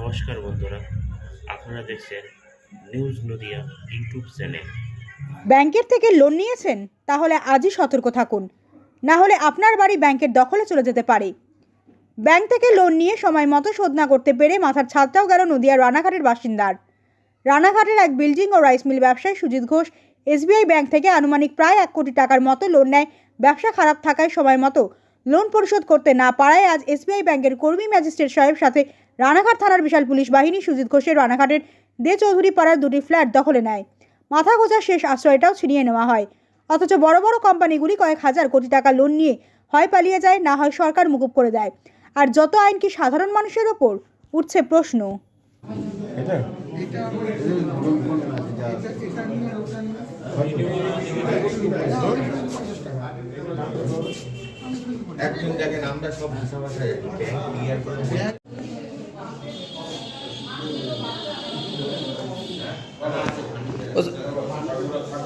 নমস্কার বন্ধুরা, আপনারা দেখছেন নিউজ নদিয়া ইউটিউব চ্যানেল। ব্যাংকের থেকে লোন নিয়েছেন? তাহলে আজই সতর্ক থাকুন। না হলে আপনার বাড়ি ব্যাংকের দখলে চলে যেতে পারে। ব্যাংক থেকে লোন নিয়ে সময় মতো শোধ না করতে পেরে মাথার ছাদটাও গেল নদিয়ার রানাঘাটের বাসিন্দার। রানাঘাটের এক বিল্ডিং ও রাইস মিল ব্যবসায়ী সুজিত ঘোষ এসবিআই ব্যাংক থেকে আনুমানিক প্রায় এক কোটি টাকার মতো লোন নেয়। ব্যবসা খারাপ থাকায় সময় মতো লোন পরিশোধ করতে না পারায় আজ এসবিআই ব্যাংকের কর্মী ম্যাজিস্ট্রেট সাহেব সাথে রানাঘাট থানার বিশাল পুলিশ বাহিনী সুজিত ঘোষের রানাঘাটের দে চৌধুরী পাড়ার দুটি ফ্ল্যাট দখলে নেয়। মাথা গোজার শেষ আশ্রয়টাও ছিনিয়ে নেওয়া হয়। অথচ বড় বড় কোম্পানিগুলি কয়েক হাজার কোটি টাকা লোন নিয়ে হয় পালিয়ে যায় না হয় সরকার মুকুব করে দেয়। আর যত আইন কি সাধারণ মানুষের ওপর? উঠছে প্রশ্ন। একজন দেখেন আমরা সব ভাষা ভাষায় ব্যাংক ক্লিয়ার করে